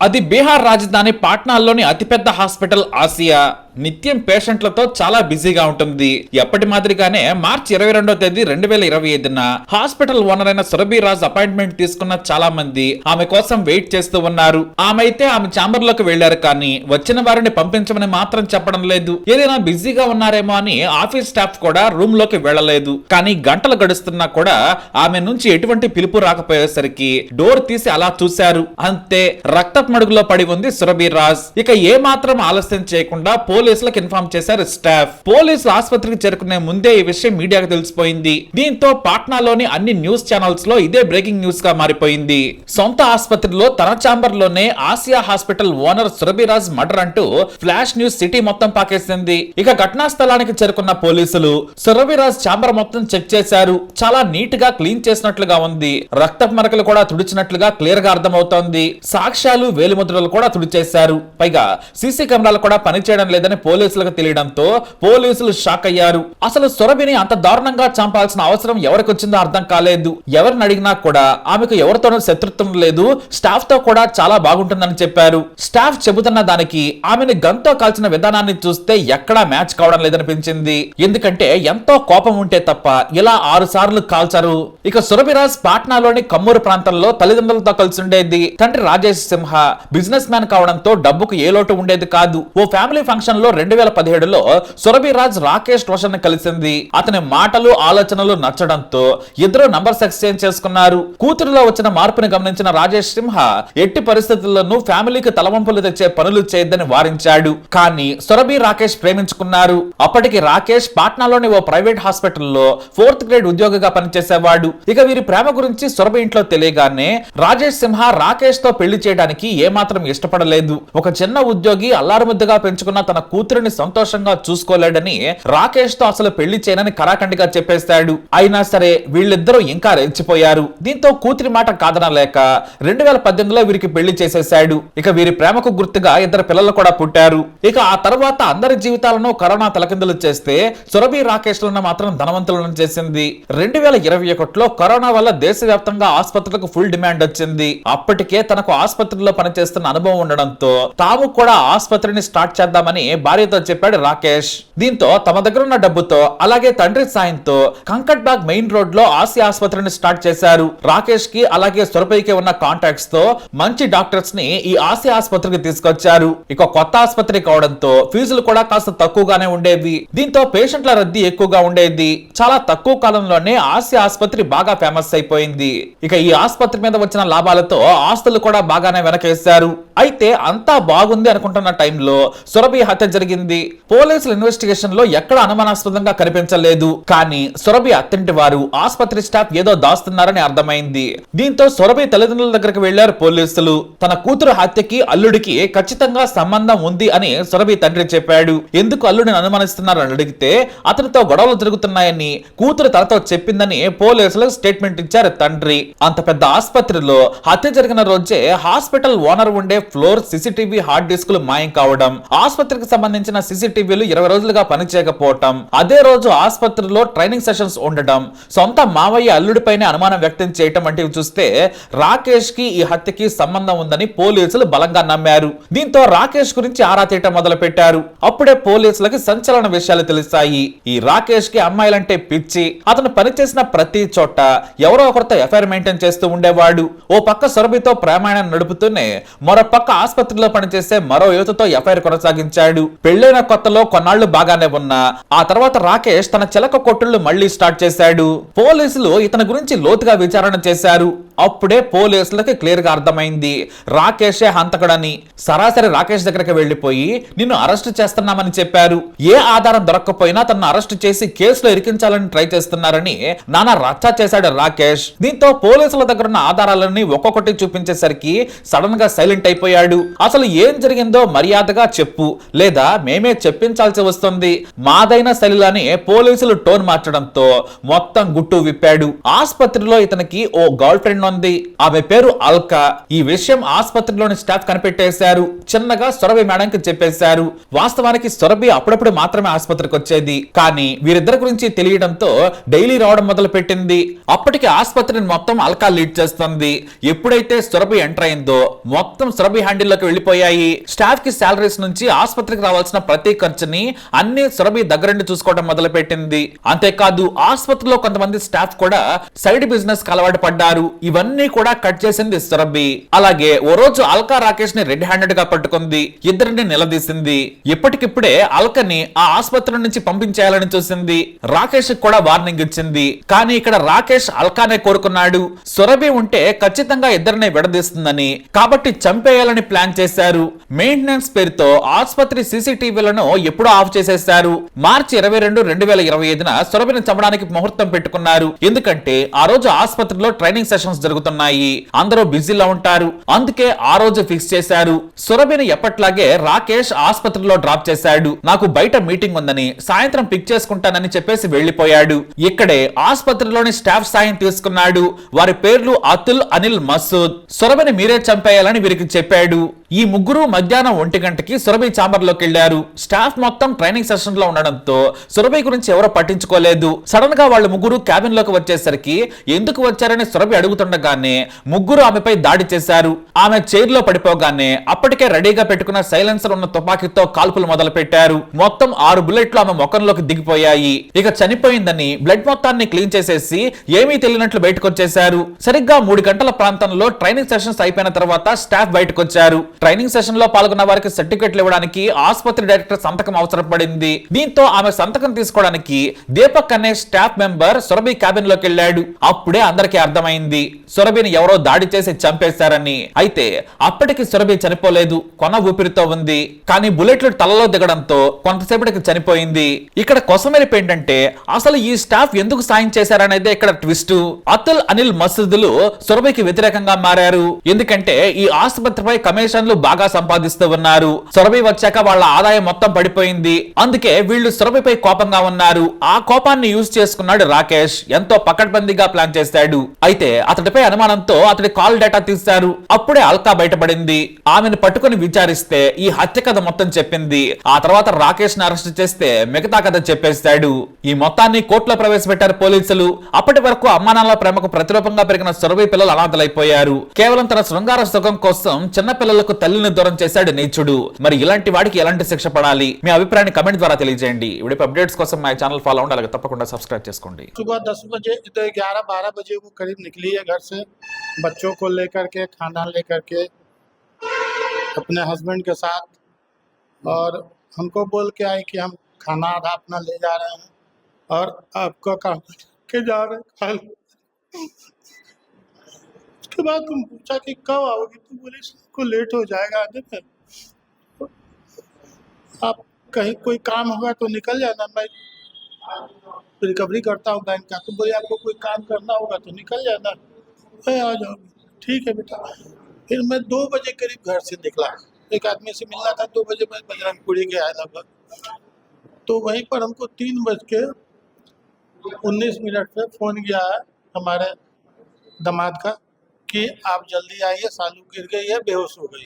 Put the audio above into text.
అది బీహార్ రాజధాని పాట్నాల్లోని అతిపెద్ద హాస్పిటల్ ఆసియా. నిత్యం పేషెంట్లతో చాలా బిజీగా ఉంటుంది. ఎప్పటి మాదిరిగానే మార్చి ఇరవై రెండో తేదీ రెండు వేల ఇరవై ఐదున హాస్పిటల్ ఓనర్ అయిన సురభి రాజ్ అపాయింట్మెంట్ తీసుకున్న చాలా మంది ఆమె కోసం వెయిట్ చేస్తూ ఉన్నారు. ఆమె అయితే ఆమె ఛాంబర్లోకి వెళ్ళారు కానీ వచ్చిన వారిని పంపించమని మాత్రం చెప్పడం లేదు. ఏదైనా బిజీగా ఉన్నారేమో అని ఆఫీస్ స్టాఫ్ కూడా రూమ్లోకి వెళ్ళలేదు కానీ గంటలు గడుస్తున్నా కూడా ఆమె నుంచి ఎటువంటి పిలుపు రాకపోయేసరికి డోర్ తీసి అలా చూశారు. అంతే రక్తపు మడుగులో పడి ఉంది సురభి రాజ్. ఇక ఏ మాత్రం ఆలస్యం చేయకుండా పోలీసులకు ఇన్ఫార్మ్ చేశారు స్టాఫ్. పోలీసులు ఆసుపత్రికి చేరుకునే ముందే ఈ విషయం మీడియాకు తెలిసిపోయింది. దీంతో పాట్నాలోని అన్ని న్యూస్ ఛానల్స్లో ఇదే బ్రేకింగ్ న్యూస్గా మారిపోయింది. సొంత ఆసుపత్రిలో తన ఛాంబర్లోనే Asia hospital owner Surabhiraj murder అంటూ ఫ్లాష్ న్యూస్ సిటీ మొత్తం పాకేసింది. ఇక ఘటనా స్థలానికి చేరుకున్న పోలీసులు సురభిరాజ్ ఛాంబర్ మొత్తం చెక్ చేశారు. చాలా నీట్గా క్లీన్ చేసినట్లుగా ఉంది. రక్తపు మరకలు కూడా తుడిచినట్లుగా క్లియర్గా అర్థమవుతోంది. సాక్ష్యాలు వేలిముద్రలు కూడా తుడిచేశారు. పైగా సీసీ కెమెరాలు కూడా పనిచేయడం లేదని పోలీసులకు తెలియడంతో పోలీసులు షాక్ అయ్యారు. అసలు సురభిని అంత దారుణంగా చంపాల్సిన అవసరం ఎవరికి వచ్చిందో అర్థం కాలేదు. ఎవరిని అడిగినా కూడా ఆమెకు ఎవరితోనూ శత్రుత్వం లేదు. స్టాఫ్తో కూడా చాలా బాగుంటుందని చెప్పారు. స్టాఫ్ చెబుతున్న దానికి ఆమెను గన్తో కాల్చిన విధానాన్ని చూస్తే ఎక్కడా మ్యాచ్ కావడం లేదనిపించింది. ఎందుకంటే ఎంతో కోపం ఉంటే తప్ప ఇలా ఆరు సార్లు కాల్చారు. ఇక సురభిరాజ్ పాట్నాలోని కమ్మూరు ప్రాంతంలో తల్లిదండ్రులతో కలిసి ఉండేది. తండ్రి రాజేష్ సింహ బిజినెస్ మ్యాన్ కావడంతో డబ్బుకు ఏ లోటు ఉండేది కాదు. ఓ ఫ్యామిలీ ఫంక్షన్ లో రెండు వేల పదిహేడులో సురభిరాజ్ రాకేష్ రోషన్ కలిసింది. అతని మాటలు ఆలోచనలు నచ్చడంతో ఇద్దరు నంబర్స్ ఎక్స్చేంజ్ చేసుకున్నారు. కూతురులో వచ్చిన మార్పును గమనించిన రాజేష్ సింహ ఎట్టి పరిస్థితుల్లోనూ ఫ్యామిలీకి తలవంపులు తెచ్చే పనులు చేయొద్దని వారించాడు. కానీ సురభి రాకేష్ ప్రేమించుకున్నారు. అప్పటికి రాకేష్ పాట్నాలోని ఓ ప్రైవేట్ హాస్పిటల్లో ఫోర్త్ గ్రేడ్ ఉద్యోగిగా పనిచేసేవాడు. ఇక వీరి ప్రేమ గురించి సురభి ఇంట్లో తెలియగానే రాజేష్ సింహ రాకేష్తో పెళ్ళి చేయడానికి ఏమాత్రం ఇష్టపడలేదు. ఒక చిన్న ఉద్యోగి అల్లారుముద్దుగా పెంచుకున్న తన కూతురిని సంతోషంగా చూసుకోలేడని రాకేష్తో అసలు పెళ్ళి చేయనని కరాఖండిగా చెప్పేస్తాడు అయినా సరే వీళ్ళిద్దరూ ఇంకా రెచ్చిపోయారు. దీంతో కూతురి మాట కాదనలేక రెండు వేల పద్దెనిమిదిలో వీరికి పెళ్ళి చేసేశాడు. ఇక వీరి ప్రేమకు గుర్తుగా ఇద్దరు పిల్లలు కూడా పుట్టారు. ఇక ఆ తర్వాత అందరి జీవితాలను కరోనా తలకిందులు చేస్తే సురభి రాకేష్లను మాత్రం ధనవంతులను చేసింది. రెండు వేల ఇరవై ఒకటిలో కరోనా వల్ల దేశవ్యాప్తంగా ఆసుపత్రులకు ఫుల్ డిమాండ్ వచ్చింది. అప్పటికే తనకు ఆసుపత్రిలో పనిచేస్తున్న అనుభవం ఉండడంతో తాము కూడా ఆసుపత్రిని స్టార్ట్ చేద్దామని భార్యతో చెప్పాడు రాకేష్. దీంతో తమ దగ్గర ఉన్న డబ్బుతో అలాగే తండ్రి సాయంతో కంకట్ బాగ్ మెయిన్ రోడ్లో ఆసియా ఆసుపత్రిని స్టార్ట్ చేశారు. రాకేష్కి అలాగే సురభైకి ఉన్న కాంటాక్ట్స్తో మంచి డాక్టర్స్ని ఈ ఆసియా ఆసుపత్రికి తీసుకొచ్చారు. ఇక కొత్త ఆసుపత్రి కావడంతో ఫీజులు కూడా కాస్త తక్కువగానే ఉండేవి. దీంతో పేషెంట్ల రద్దీ ఎక్కువగా ఉండేది. చాలా తక్కువ కాలంలోనే ఆసియా ఆసుపత్రి బాగా ఫేమస్ అయిపోయింది. ఇక ఈ ఆసుపత్రి మీద వచ్చిన లాభాలతో ఆస్తులు కూడా బాగానే వెనకేశారు. అయితే అంతా బాగుంది అనుకుంటున్న టైంలో సురభి హత్య జరిగింది. పోలీసుల ఇన్వెస్టిగేషన్లో ఎక్కడ అనుమానాస్పదంగా కనిపించలేదు. కానీ సురభి అత్తింటి వారు ఆసుపత్రి స్టాఫ్ ఏదో దాస్తున్నారని అర్థమైంది. దీంతో సురభి తల్లిదండ్రుల దగ్గరకు వెళ్ళారు పోలీసులు. తన కూతురు హత్యకి అల్లుడికి ఖచ్చితంగా సంబంధం ఉంది అని సురభి తండ్రి చెప్పాడు. ఎందుకు అల్లుడిని అనుమానిస్తున్నారని అడిగితే అతనితో గొడవలు జరుగుతున్నాయని కూతురు తనతో చెప్పిందని పోలీసులకు స్టేట్మెంట్ ఇచ్చారు తండ్రి. అంత పెద్ద ఆసుపత్రిలో హత్య జరిగిన రోజే హాస్పిటల్ ఓనర్ ఉండే ఫ్లోర్ సీసీటీవీ హార్డ్ డిస్కులు మాయం కావడం ఆసుపత్రికి సంబంధించిన సీసీటీవీలు ఇరవై రోజులుగా పనిచేయకపోవటం అదే రోజు ఆసుపత్రిలో ట్రైనింగ్ సెషన్స్ ఉండటం సొంత మావయ్య అల్లుడిపైనే అనుమానం వ్యక్తం చేయటం వంటివి చూస్తే రాకేష్కి ఈ హత్యకి సంబంధం ఉందని పోలీసులు బలంగా నమ్మారు. దీంతో రాకేష్ గురించి ఆరా తీయటం మొదలు పెట్టారు అప్పుడే పోలీసులకి సంచలన విషయాలు తెలిసాయి. ఈ రాకేష్కి అమ్మాయిలంటే పిచ్చి. అతను పనిచేసిన ప్రతి చోట ఎవరో ఒకరితో ఎఫ్ఐఆర్ మెయింటైన్ చేస్తూ ఉండేవాడు. ఓ పక్క సొరబితో ప్రేమాయణం నడుపుతూనే మరో పక్క ఆసుపత్రిలో పనిచేసే మరో యువతతో ఎఫ్ఐఆర్ కొనసాగించాడు. పెళ్ళైన కొత్తలో కొన్నాళ్ళు బాగానే ఉన్నా ఆ తర్వాత రాకేష్ తన చిలక కొట్టుళ్ళు మళ్ళీ స్టార్ట్ చేశాడు. పోలీసులు ఇతని గురించి లోతుగా విచారణ చేశారు. అప్పుడే పోలీసులకి క్లియర్గా అర్థమైంది రాకేషే హంతకుడని. సరాసరి రాకేష్ దగ్గరికి వెళ్ళిపోయి నిన్ను అరెస్ట్ చేస్తున్నామని చెప్పారు. ఏ ఆధారం దొరక్కపోయినా తనను అరెస్ట్ చేసి కేసులో ఇరికించాలని ట్రై చేస్తున్నారని నానా రచ్చ చేశాడు రాకేష్. దీంతో పోలీసుల దగ్గర ఉన్న ఆధారాలన్నీ ఒక్కొక్కటి చూపించేసరికి సడన్గా సైలెంట్ అయిపోయాడు. అసలు ఏం జరిగిందో మర్యాదగా చెప్పు. లేదా మేమే చెప్పించాల్సి వస్తుంది. మాదైన శైలిలని పోలీసులు టోన్ మార్చడంతో మొత్తం గుట్టు విప్పాడు. ఆసుపత్రిలో ఇతనికి ఓ గర్ల్ ఫ్రెండ్ ఉంది. ఆమె పేరు అల్కా. ఈ విషయం ఆసుపత్రిలోని స్టాఫ్ కనిపెట్టేశారు. చిన్నగా సొరబి మేడంకి చెప్పేశారు. వాస్తవానికి సొరభి అప్పుడప్పుడు మాత్రమే ఆసుపత్రికి వచ్చేది. కానీ వీరిద్దరి గురించి తెలియడంతో డైలీ రావడం మొదలు పెట్టింది అప్పటికి ఆసుపత్రిని మొత్తం అల్కా లీడ్ చేస్తుంది. ఎప్పుడైతే సురభి ఎంటర్ అయిందో మొత్తం సురభి హ్యాండిల్లోకి వెళ్ళిపోయాయి. స్టాఫ్కి సాలరీస్ నుంచి ఆసుపత్రికి రావాల్సిన ప్రతి ఖర్చుని అన్ని సురభి దగ్గరుండి చూసుకోవడం మొదలు పెట్టింది అంతేకాదు ఆసుపత్రిలో కొంతమంది స్టాఫ్ కూడా సైడ్ బిజినెస్కి అలవాటు పడ్డారు. ఇవన్నీ కూడా కట్ చేసింది సురభి అలాగే ఓ రోజు అల్కా రాకేష్ని రెడ్ హ్యాండెడ్గా పట్టుకుంది. ఇద్దరిని నిలదీసింది. ఇప్పటికిప్పుడే అల్కని ఆ ఆసుపత్రి నుంచి పంపించేయాలని చూసింది. రాకేష్ కూడా వార్నింగ్ ఇచ్చింది. కానీ ఇక్కడ రాకేష్ అల్కానే కోరుకున్నాడు. సురభి ఉంటే ఖచ్చితంగా ఇద్దరిని విడదీస్తుందని. కాబట్టి చంపేయాలని ప్లాన్ చేశారు. మెయింటెనెన్స్ పేరుతో ఆసుపత్రి సీసీటీవీలను ఎప్పుడో ఆఫ్ చేసేశారు మార్చి ఇరవై రెండు రెండు వేల ఇరవై ఐదున సురభిని చంపడానికి ముహూర్తం పెట్టుకున్నారు. ఎందుకంటే ఆ రోజు ఆసుపత్రిలో ట్రైనింగ్ సెషన్స్ జరుగుతున్నాయి. అందరూ బిజీలో ఉంటారు. అందుకే ఆ రోజు ఫిక్స్ చేశారు. సురభిని ఎప్పట్లాగే రాకేష్ ఆసుపత్రిలో డ్రాప్ చేశాడు. నాకు బయట మీటింగ్ ఉందని సాయంత్రం పిక్ చేసుకుంటానని చెప్పేసి వెళ్ళిపోయాడు ఇక్కడే ఆసుపత్రిలోని స్టాఫ్ సాయం తీసుకున్నాడు. వారి పేర్లు అతుల్ అనిల్ మసూద్. సురభిని మీరే చంపేయాలని వీరికి చెప్పాడు. ఈ ముగ్గురు మధ్యాహ్నం ఒంటి గంటకి సురభి చాంబర్లోకి వెళ్ళారు స్టాఫ్ మొత్తం ట్రైనింగ్ సెషన్లో ఉండడంతో సురభి గురించి ఎవరో పట్టించుకోలేదు. సడన్గా వాళ్ళు ముగ్గురు క్యాబిన్లోకి వచ్చేసరికి ఎందుకు వచ్చారని సురభి అడుగుతుండగానే ముగ్గురు ఆమెపై దాడి చేశారు. ఆమె చైర్లో పడిపోగానే అప్పటికే రెడీగా పెట్టుకున్న సైలెన్సర్ ఉన్న తుపాకీతో కాల్పులు మొదలు పెట్టారు మొత్తం ఆరు బుల్లెట్లు ఆమె ముఖంలోకి దిగిపోయాయి. ఇక చనిపోయిందని బ్లడ్ మొత్తాన్ని క్లీన్ చేసేసి ఏమీ తెలియనట్లు బయటకు వచ్చేశారు. సరిగ్గా మూడు గంటల ప్రాంతంలో ట్రైనింగ్ సెషన్స్ అయిపోయిన తర్వాత స్టాఫ్ బయటకు వచ్చారు. ట్రైనింగ్ సెషన్లో పాల్గొన్న వారికి సర్టిఫికెట్లు ఇవ్వడానికి ఆసుపత్రి డైరెక్టర్ సంతకం అవసరం పడింది దీంతో ఆమె సంతకం తీసుకోవడానికి దీపక్ అనే స్టాఫ్ మెంబర్ సురభి క్యాబిన్లోకి వెళ్ళాడు. అప్పుడే అందరికీ అర్థమైంది. సురభిని ఎవరో దాడి చేసి చంపేశారని. అయితే అప్పటికి సురభి చనిపోలేదు. కొన ఊపిరితో ఉంది. కానీ బుల్లెట్లు తలలో దిగడంతో కొంతసేపటికి చనిపోయింది. ఇక్కడ కొసమెరిపు ఏంటంటే అసలు ఈ స్టాఫ్ ఎందుకు సాయం చేశారనేదే ఇక్కడ ట్విస్ట్. అతుల్ అనిల్ మసీదులు సురభికి వ్యతిరేకంగా మారారు. ఎందుకంటే ఈ ఆసుపత్రిపై కమిషన్లు బాగా సంపాదిస్తూ ఉన్నారు సొరబి వచ్చాక వాళ్ళ ఆదాయం మొత్తం పడిపోయింది. అందుకే వీళ్ళు సొరబిపై కోపంగా ఉన్నారు. ఆ కోపాన్ని యూజ్ చేసుకున్నాడు రాకేష్. ఎంతో పకడ్బందీగా ప్లాన్ చేశాడు. అయితే అతడిపై అనుమానంతో అతడి కాల్ డేటా తీశారు. అప్పుడే అల్కా బయటపడింది. ఆమెను పట్టుకుని విచారిస్తే ఈ హత్య కథ మొత్తం చెప్పింది. ఆ తర్వాత రాకేష్ని అరెస్ట్ చేస్తే మిగతా కథ చెప్పేస్తాడు. ఈ మొత్తాన్ని కోర్టులో ప్రవేశపెట్టారు పోలీసులు. అప్పటి వరకు అమ్మానాల ప్రేమకు ప్రతిరూపంగా పెరిగిన సొరబి పిల్లలు అనాథలైపోయారు. కేవలం తన శృంగార సుఖం కోసం చిన్న పిల్లలకు తల్లిని దూరం చేశాడు నీచుడు మరి ఇలాంటి వాడికి ఎలాంటి శిక్ష పడాలి మీ అభిప్రాయాన్ని కమెంట్ ద్వారా తెలియజేయండి ఇప్పుడు అప్డేట్స్ కోసం మా ఛానల్ ఫాలో అవ్వండి అలాగే తప్పకుండా సబ్స్క్రైబ్ చేసుకోండి सुबह दस बजे तो ग्यारह बारह बजे वो करीब निकली है घर से बच्चों को लेकर के खाना लेकर के अपने हस्बैंड के साथ और हमको बोल के आई कि हम खाना आधा अपना ले जा रहे हैं और आपका काम के जा रहे हैं कल उसके बाद तुम पूछा कि कब आओगे? तुम बोले को लेट हो जाएगा आने में आप कहीं कोई काम होगा तो निकल जाना, मैं रिकवरी करता हूँ बैंक का। तो बोले, आपको कोई काम करना होगा तो निकल जाना। मैं आ जाऊँगी। ठीक है बेटा। फिर मैं दो बजे करीब घर से निकला। एक आदमी से मिलना था, दो बजे मैं बजरंगपुरी गया लगभग। तो वहीं पर हमको तीन बज के उन्नीस मिनट पे फ़ोन किया है हमारे दामाद का। कि आप जल्दी आइए सालू गिर गई है बेहोश हो गई।